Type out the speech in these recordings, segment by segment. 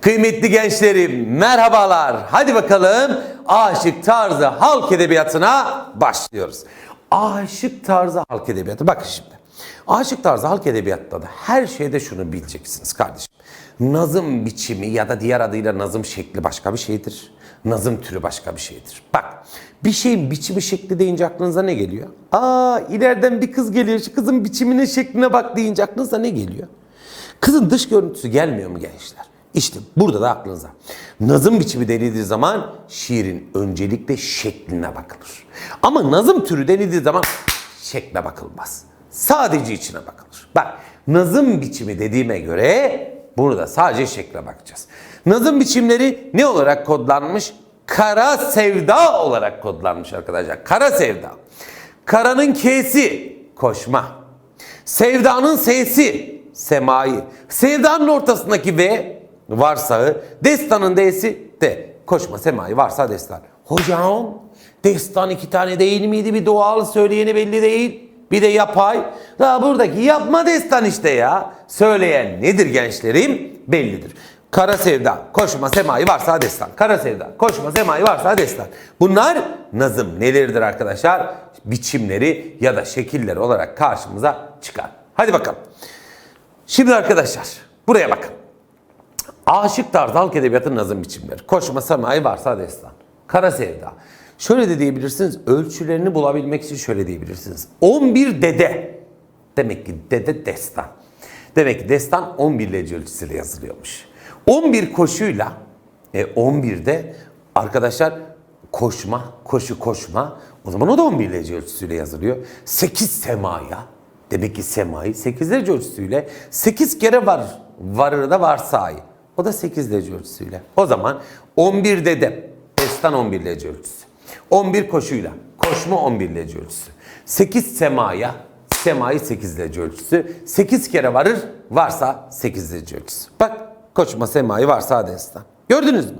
Kıymetli gençlerim merhabalar. Hadi bakalım aşık tarzı halk edebiyatına başlıyoruz. Aşık tarzı halk edebiyatı bakın şimdi. Aşık tarzı halk edebiyatta da her şeyde şunu bileceksiniz kardeşim. Nazım biçimi ya da diğer adıyla nazım şekli başka bir şeydir. Nazım türü başka bir şeydir. Bak bir şeyin biçimi şekli deyince aklınıza ne geliyor? Aa ileriden bir kız geliyor şu kızın biçiminin şekline bak deyince aklınıza ne geliyor? Kızın dış görüntüsü gelmiyor mu gençler? İşte burada da aklınıza. Nazım biçimi denildiği zaman şiirin öncelikle şekline bakılır. Ama nazım türü denildiği zaman şekle bakılmaz. Sadece içine bakılır. Bak nazım biçimi dediğime göre burada sadece şekle bakacağız. Nazım biçimleri ne olarak kodlanmış? Kara sevda olarak kodlanmış arkadaşlar. Kara sevda. Karanın K'si koşma. Sevdanın S'si semayı. Sevdanın ortasındaki V varsağı. Destanın D'si de. Koşma semayı varsa destan. Hocam destan iki tane değil miydi? Bir doğal söyleyeni belli değil. Bir de yapay. Daha buradaki yapma destan işte ya. Söyleyen nedir gençlerim? Bellidir. Kara sevda, koşma semayı varsa destan. Kara sevda, koşma semayı varsa destan. Bunlar nazım neleridir arkadaşlar? Biçimleri ya da şekilleri olarak karşımıza çıkar. Hadi bakalım. Şimdi arkadaşlar buraya bakın. Aşık tarzı halk edebiyatının nazım biçimleri. Koşma semayı varsa destan. Kara sevda. Şöyle de diyebilirsiniz. Ölçülerini bulabilmek için şöyle diyebilirsiniz. 11 dede. Demek ki dede destan. Demek ki destan 11 lece ölçüsüyle yazılıyormuş. 11 koşuyla e, 11'de arkadaşlar koşma, koşu koşma. O zaman o da 11 lece ölçüsüyle yazılıyor. 8 semaya. Demek ki semayı 8 lece ölçüsüyle 8 kere var. Varır da varsay. O da 8 lece ölçüsüyle. O zaman 11 dede. Destan 11 lece ölçüsü. 11 koşuyla. Koşma 11 lece ölçüsü. 8 semaya. Semayı 8 lece ölçüsü. 8 kere varır. Varsa 8 lece ölçüsü. Bak koşma semayı varsa destan. Gördünüz mü?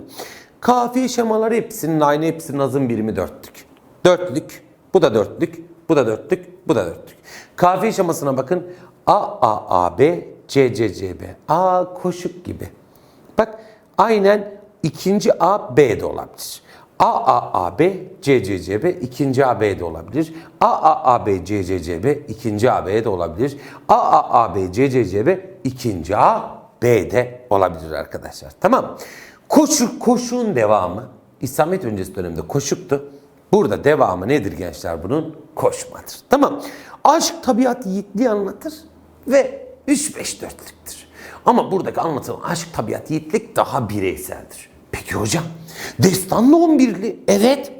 Kafiye şemaları hepsinin aynı hepsinin nazım birimi dörtlük. Dörtlük. Bu da dörtlük. Bu da dörtlük. Bu da dörtlük. Kafiye şemasına bakın. A A A B C C C B. A koşuk gibi. Bak aynen ikinci A B de olabilir. A A A B C C C B ikinci A B de olabilir. A A A B C C C B ikinci A B de olabilir. A A A B C C C B ikinci A B de olabilir arkadaşlar. Tamam. Koşu koşun devamı İslamiyet öncesi dönemde koşuktu. Burada devamı nedir gençler bunun? Koşmadır. Tamam. Aşk tabiat yiğitliği anlatır ve 3-5-4'lüktür. Ama buradaki anlatılan aşk tabiat yiğitlik daha bireyseldir. Peki hocam destanlı 11'li evet.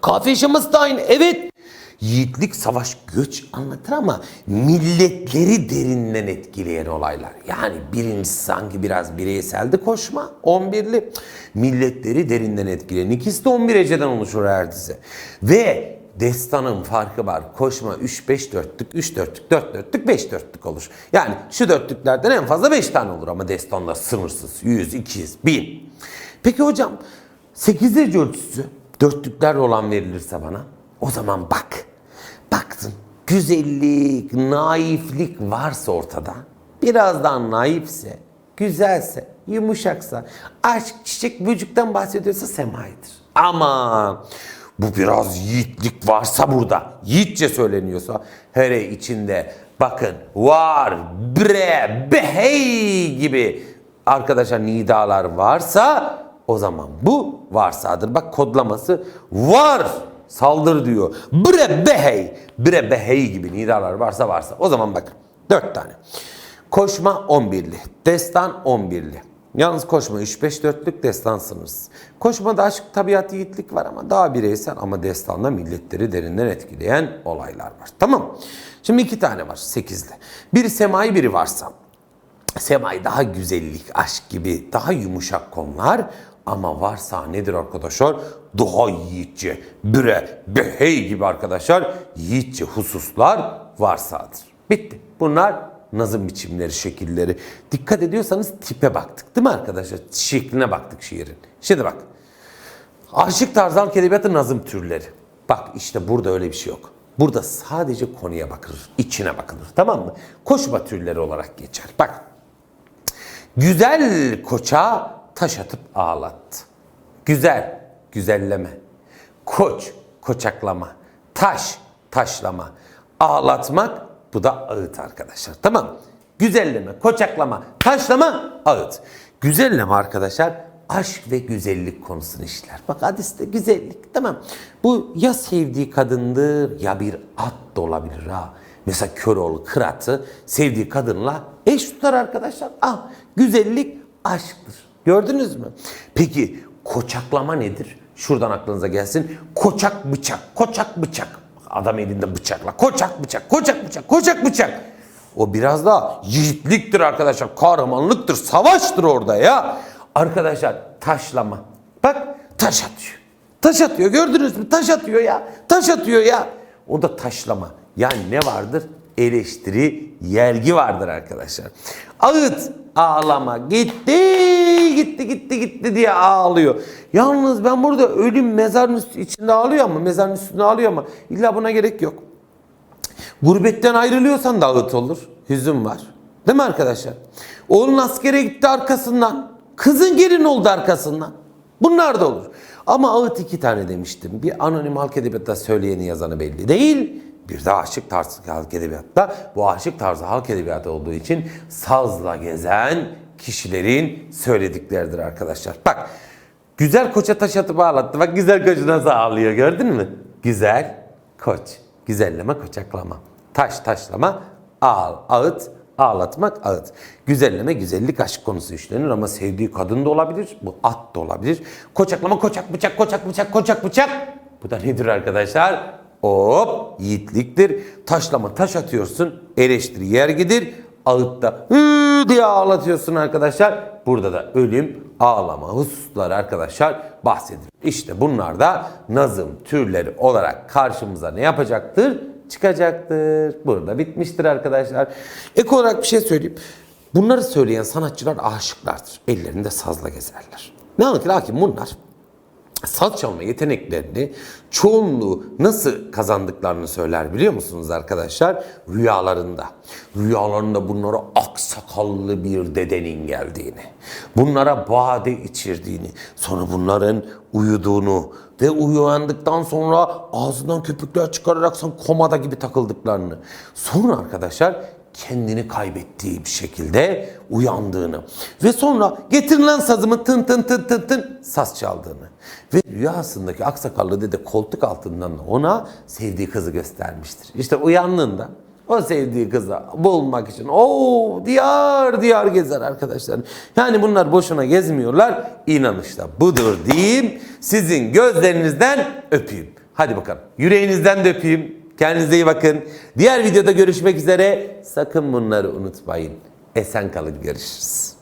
Kafiye şeması da aynı evet. Yiğitlik, savaş, göç anlatır ama milletleri derinden etkileyen olaylar. Yani birincisi sanki biraz bireyseldi koşma 11'li. Milletleri derinden etkileyen ikisi de 11 heceden oluşur her dizi. Ve destanın farkı var. Koşma 3-5 dörtlük, 3 dörtlük, 4 dörtlük, 5 dörtlük olur. Yani şu dörtlüklerden en fazla 5 tane olur ama destanda sınırsız. 100, 200, 1000. Peki hocam 8 derece ölçüsü dörtlükler olan verilirse bana o zaman bak. Baktın güzellik, naiflik varsa ortada biraz daha naifse, güzelse, yumuşaksa, aşk, çiçek, böcükten bahsediyorsa semaidir. Ama bu biraz yiğitlik varsa burada, yiğitçe söyleniyorsa hele içinde bakın var, bre, behey gibi arkadaşlar nidalar varsa o zaman bu varsadır. Bak kodlaması var saldır diyor. Bre behey, bre behey gibi nidalar varsa varsa. O zaman bak dört tane. Koşma 11'li, destan 11'li. Yalnız koşma 3-5 dörtlük destan sınırsız. Koşmada aşk, tabiat, yiğitlik var ama daha bireysel ama destanda milletleri derinden etkileyen olaylar var. Tamam Şimdi iki tane var 8'li. Biri semai biri varsa. Semai daha güzellik, aşk gibi daha yumuşak konular ama varsa nedir arkadaşlar? Daha yiğitçe, büre, behey gibi arkadaşlar yiğitçe hususlar varsadır. Bitti. Bunlar nazım biçimleri, şekilleri. Dikkat ediyorsanız tipe baktık değil mi arkadaşlar? Şekline baktık şiirin. Şimdi bak. Aşık tarzı halk nazım türleri. Bak işte burada öyle bir şey yok. Burada sadece konuya bakılır, içine bakılır. Tamam mı? Koşma türleri olarak geçer. Bak Güzel koça taş atıp ağlattı. Güzel, güzelleme. Koç, koçaklama. Taş, taşlama. Ağlatmak bu da ağıt arkadaşlar. Tamam? Güzelleme, koçaklama, taşlama, ağıt. Güzelleme arkadaşlar aşk ve güzellik konusunu işler. Bak hadiste güzellik tamam. Bu ya sevdiği kadındır ya bir at da olabilir ha. Mesela Köroğlu Kırat'ı sevdiği kadınla eş tutar arkadaşlar. Ah güzellik aşktır. Gördünüz mü? Peki koçaklama nedir? Şuradan aklınıza gelsin. Koçak bıçak, koçak bıçak. Adam elinde bıçakla. Koçak bıçak, koçak bıçak, koçak bıçak. O biraz daha yiğitliktir arkadaşlar. Kahramanlıktır, savaştır orada ya. Arkadaşlar taşlama. Bak taş atıyor. Taş atıyor gördünüz mü? Taş atıyor ya. Taş atıyor ya. O da taşlama. Yani ne vardır? Eleştiri, yergi vardır arkadaşlar. Ağıt, ağlama. Gitti, gitti, gitti, gitti diye ağlıyor. Yalnız ben burada ölüm mezarın içinde ağlıyor ama mezarın üstünde ağlıyor ama illa buna gerek yok. Gurbetten ayrılıyorsan da ağıt olur. Hüzün var. Değil mi arkadaşlar? Oğlun askere gitti arkasından. Kızın gelin oldu arkasından. Bunlar da olur. Ama ağıt iki tane demiştim. Bir anonim halk edebiyatta söyleyeni yazanı belli değil. Bir de aşık tarzı halk edebiyatta. Bu aşık tarzı halk edebiyatı olduğu için sazla gezen kişilerin söyledikleridir arkadaşlar. Bak güzel koça taş atıp ağlattı. Bak güzel koç nasıl ağlıyor gördün mü? Güzel koç. Güzelleme koçaklama. Taş taşlama ağ, ağıt ağlatmak ağıt. Güzelleme güzellik aşk konusu işlenir ama sevdiği kadın da olabilir. Bu at da olabilir. Koçaklama koçak bıçak koçak bıçak koçak bıçak. Bu da nedir arkadaşlar? Hop yiğitliktir. Taşlama taş atıyorsun. Eleştiri yergidir. Ağıtta hı diye ağlatıyorsun arkadaşlar. Burada da ölüm, ağlama hususları arkadaşlar bahsedilir. İşte bunlar da nazım türleri olarak karşımıza ne yapacaktır? Çıkacaktır. Burada bitmiştir arkadaşlar. Ek olarak bir şey söyleyeyim. Bunları söyleyen sanatçılar aşıklardır. Ellerinde sazla gezerler. Ne anlatır? Lakin bunlar saz çalma yeteneklerini çoğunluğu nasıl kazandıklarını söyler biliyor musunuz arkadaşlar? Rüyalarında. Rüyalarında bunlara aksakallı bir dedenin geldiğini, bunlara bade içirdiğini, sonra bunların uyuduğunu ve uyandıktan sonra ağzından köpükler çıkararak sen komada gibi takıldıklarını. Sonra arkadaşlar kendini kaybettiği bir şekilde uyandığını ve sonra getirilen sazımı tın tın tın tın tın saz çaldığını ve rüyasındaki aksakallı dede koltuk altından da ona sevdiği kızı göstermiştir. İşte uyandığında o sevdiği kızı bulmak için o diyar diyar gezer arkadaşlar. Yani bunlar boşuna gezmiyorlar. İnanışta budur diyeyim. Sizin gözlerinizden öpeyim. Hadi bakalım. Yüreğinizden de öpeyim. Kendinize iyi bakın. Diğer videoda görüşmek üzere. Sakın bunları unutmayın. Esen kalın. Görüşürüz.